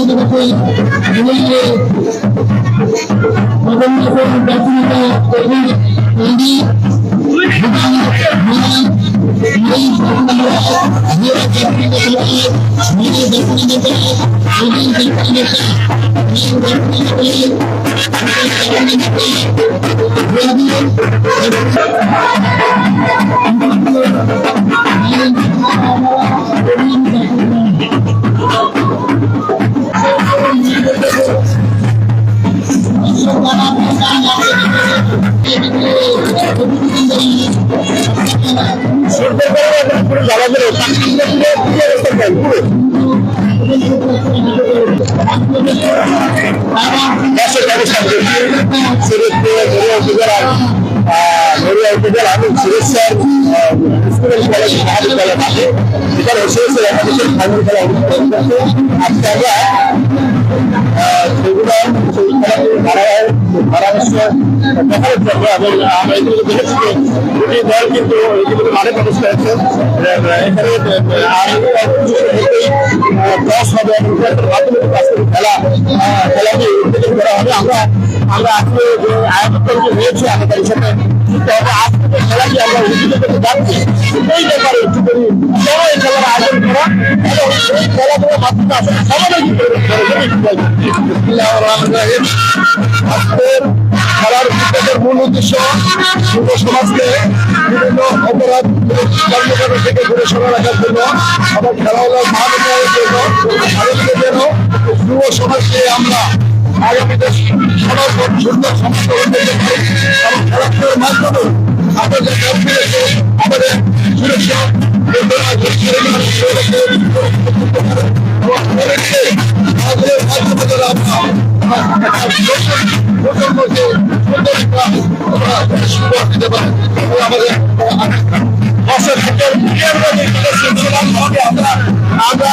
দর্শক অবস্থান করছি সিরিজপুর নড়িয়া উপজেলার আহ, নড়িয়া উপজেলা আমি সুরেশ্বর স্কুল কলেজ মহাবিদ্যালয় মাঠে এখানে এসে একাদশের ফাইনাল আজকে আমরা সেগুলো সেই কিন্তু ইতিমধ্যে মাঠে প্রবেশ করেছে এখানে এবং মাধ্যমে খেলা খেলাকে উত্তেজন করা হবে আমরা আমরা আজকে যে আয়োজন যে হয়েছে আমাদের সাথে হবে আজকে যে খেলাটি আমরা উদ্বোধন করতে যাচ্ছি। এই ব্যাপারে একটু করি কেন এই খেলার আয়োজন করা এবং এই খেলাগুলোর মাধ্যমে আসলে সমাজে কি করে আজকের খেলার উদ্যোগের মূল উদ্দেশ্য যুব সমাজকে বিভিন্ন অপরাধ কর্মকাণ্ড থেকে দূরে সরে রাখার জন্য এবং খেলাধুলার মান যুব সমাজকে আমরা আগামীতে সমাজ সুন্দর সমাজ গড়ে তুলতে এবং খেলাধুলার মাধ্যমে আমাদের কাশ্মীরকে আমাদের সুরক্ষা আমরা আমরা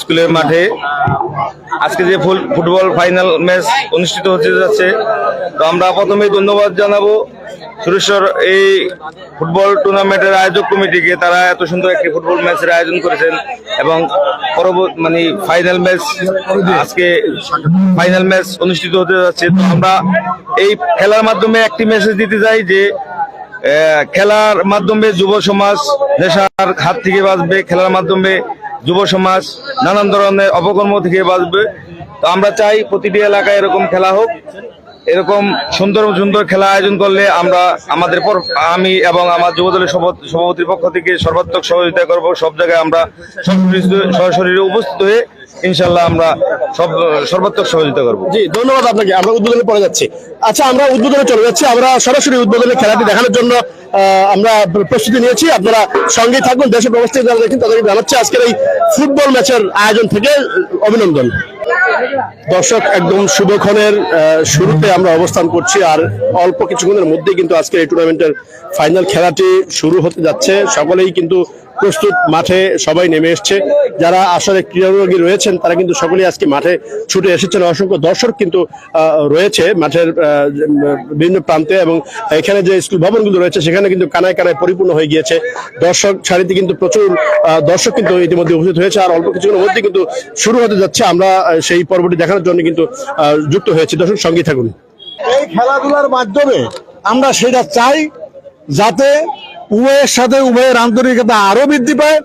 স্কুলের মাঠে। আজকে যে ফুটবল ফাইনাল ম্যাচ অনুষ্ঠিত হতে যাচ্ছে, তো আমরা প্রথমেই ধন্যবাদ জানাব সুরেশ্বর এই ফুটবল টুর্নামেন্টের আয়োজক কমিটিকে। তারা এত সুন্দর একটি ফুটবল ম্যাচের আয়োজন করেছেন এবং পরবর্তী মানে ফাইনাল ম্যাচ আজকে ফাইনাল ম্যাচ অনুষ্ঠিত হতে যাচ্ছে। তো আমরা এই খেলার মাধ্যমে একটি মেসেজ দিতে চাই যে খেলার মাধ্যমে যুব সমাজ, নেশার হাত থেকে বাঁচবে। খেলার মাধ্যমে যুব সমাজ নানান ধরনের অপকর্ম থেকে বাঁচবে। তো আমরা চাই প্রতিটি এলাকায় এরকম খেলা হোক, এরকম সুন্দর সুন্দর খেলা আয়োজন করলে আমরা আমাদের পর, আমি এবং আমার যুব দলের সভাপতির পক্ষ থেকে সর্বাত্মক সহযোগিতা করব। সব জায়গায় আমরা সশরীরে উপস্থিত হয়ে ইনশাল্লাহ আমরা সব, সর্বাত্মক সহযোগিতা করব। জি, ধন্যবাদ আপনাকে। আমরা উদ্বোধনে পড়ে যাচ্ছি। আচ্ছা আমরা উদ্বোধনে চলে যাচ্ছি। আমরা সরাসরি উদ্বোধনের খেলাটি দেখানোর জন্য আমরা প্রস্তুতি নিয়েছি। আপনারা সঙ্গে থাকুন, দেশে প্রবাস যারা দেখেন তাদেরকে জানাচ্ছি আজকের এই ফুটবল ম্যাচের আয়োজন থেকে অভিনন্দন। দর্শক, একদম শুভক্ষণের শুরুতে আমরা অবস্থান করছি আর অল্প কিছুক্ষণের মধ্যেই কিন্তু আজকের এই টুর্নামেন্টের ফাইনাল খেলাটি শুরু হতে যাচ্ছে। সকলেই কিন্তু প্রস্তুত মাঠে সবাই নেমে এসছে। যারা আসলে ক্রীড়ানুরাগী রয়েছেন, তারা কিন্তু সকলেই আজকে মাঠে ছুটে এসেছেন। অসংখ্য দর্শক কিন্তু রয়েছে মাঠের বিভিন্ন প্রান্তে এবং এখানে যে স্কুল ভবনগুলো রয়েছে, সেখানে কিন্তু কানায় কানায় পরিপূর্ণ হয়ে গিয়েছে। দর্শক সারিতে কিন্তু প্রচুর দর্শক কিন্তু ইতিমধ্যে উপস্থিত হয়েছে আর অল্প কিছুক্ষণের মধ্যে কিন্তু শুরু হতে যাচ্ছে। আমরা সেই পর্বটি দেখানোর জন্য কিন্তু যুক্ত হয়েছি। দর্শক সঙ্গে থাকুন। এই খেলাধুলার মাধ্যমে আমরা সেটা চাই যাতে উভয়ের সাথে উভয়ের আন্তরিকতা আরও বৃদ্ধি পায়।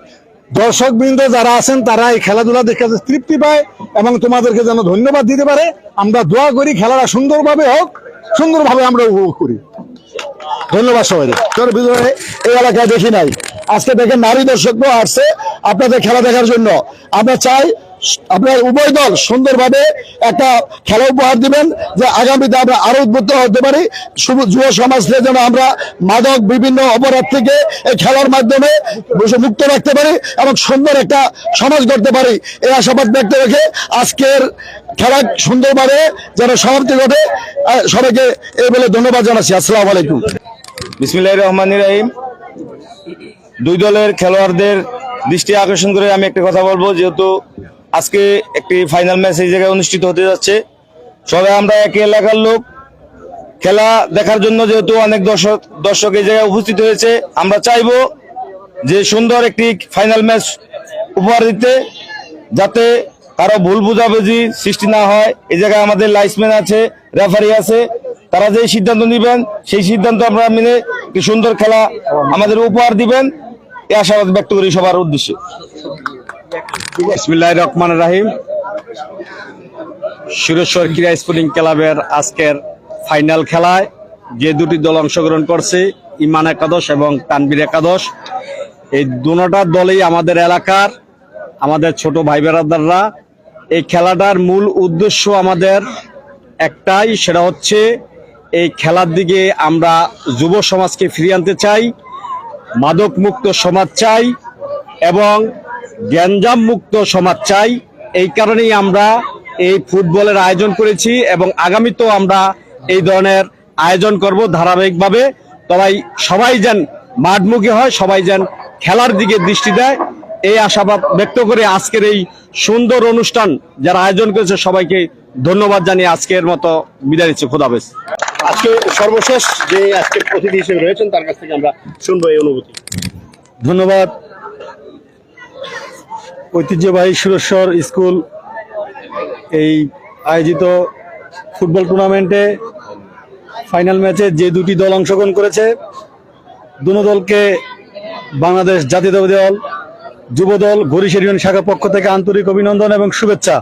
দর্শক বৃন্দ যারা আছেন, তারা এই খেলাধুলা দেখে তৃপ্তি পায় এবং তোমাদেরকে যেন ধন্যবাদ দিতে পারে। আমরা দোয়া করি, খেলাটা সুন্দরভাবে হোক, সুন্দরভাবে আমরা উপভোগ করি। ধন্যবাদ সবাই তোর ভিতরে এই এলাকায় দেখি নাই। আজকে দেখেন নারী দর্শকও আসছে আপনাদের খেলা দেখার জন্য। আমরা চাই আপনার উভয় দল সুন্দরভাবে একটা খেলা উপহার দিবেন যে আগামীতে আমরা আরও উদ্বুদ্ধ হতে পারি। যুব সমাজকে যেন আমরা মাদক, বিভিন্ন অপরাধ থেকে এই খেলার মাধ্যমে মুক্ত রাখতে পারি এবং সুন্দর একটা সমাজ গড়তে পারি। এই আশাবাদ ব্যক্ত রেখে আজকের খেলা সুন্দরভাবে যেন সমাপ্তি ঘটে। সবাইকে এই বলে ধন্যবাদ জানাচ্ছি। আসসালামু আলাইকুম। বিসমিল্লাহ রহমান রাহিম। দুই দলের খেলোয়াড়দের দৃষ্টি আকর্ষণ করে আমি একটা কথা বলব, যেহেতু আজকে একটি ফাইনাল ম্যাচ এই জায়গায় অনুষ্ঠিত হতে যাচ্ছে। সবাই আমরা একই এলাকার লোক। খেলা দেখার জন্য যেহেতু অনেক দর্শক দর্শক এই জায়গায় উপস্থিত হয়েছে, আমরা চাইব যে সুন্দর একটি ফাইনাল ম্যাচ উপহার দিতে, যাতে কারও ভুল বুঝাবুঝি সৃষ্টি না হয়। এই জায়গায় আমাদের লাইসম্যান আছে রেফারি আছে, তারা যে সিদ্ধান্ত নেবেন, সেই সিদ্ধান্ত আমরা মেনে সুন্দর খেলা আমাদের উপহার দিবেন। এই আশাবাদ ব্যক্ত করি সবার উদ্দেশ্যে। বিসমিল্লাহ রহমান রাহিম। সুরেশ্বর ক্রীড়া স্পোর্টিং ক্লাবের আজকের ফাইনাল খেলায় যে দুটি দল অংশগ্রহণ করছে, ইমান একাদশ এবং তানবির একাদশ। এই দুটা দলই আমাদের এলাকার, আমাদের ছোট ভাই বেড়াদাররা এই খেলাটার মূল উদ্দেশ্য আমাদের একটাই, সেটা হচ্ছে এই খেলার দিকে আমরা যুব সমাজকে ফিরিয়ে আনতে চাই মাদক মুক্ত সমাজ চাই এবং গ্যাঞ্জাম মুক্ত সমাজ চাই। এই কারণেই আমরা এই ফুটবলের আয়োজন করেছি এবং আগামীতেও আমরা এই ধরনের আয়োজন করব ধারাবাহিকভাবে। তবে সবাই যেন মাঠমুখী হয় সবাই যেন খেলার দিকে দৃষ্টি দেয় এই আশাবাদ ব্যক্ত করে আজকের এই সুন্দর অনুষ্ঠান যারা আয়োজন করেছে সবাইকে ধন্যবাদ জানিয়ে আজকের মতো বিদায় নিচ্ছি। খোদাবেশ আজকে সর্বশেষ যে আজকে অতিথি হিসেবে রয়েছেন তার কাছ থেকে আমরা শুনব এই অনুভূতি। ধন্যবাদ। ঐতিহ্যবাহী সুরেশ্বর স্কুল, এই আয়োজিত ফুটবল টুর্নামেন্টে ফাইনাল ম্যাচে যে দুটি দল অংশগ্রহণ করেছে, দুনো দলকে বাংলাদেশ জাতীয় দল, যুব দল গরিশ ইউনিয়ন শাখা পক্ষ থেকে আন্তরিক অভিনন্দন এবং শুভেচ্ছা।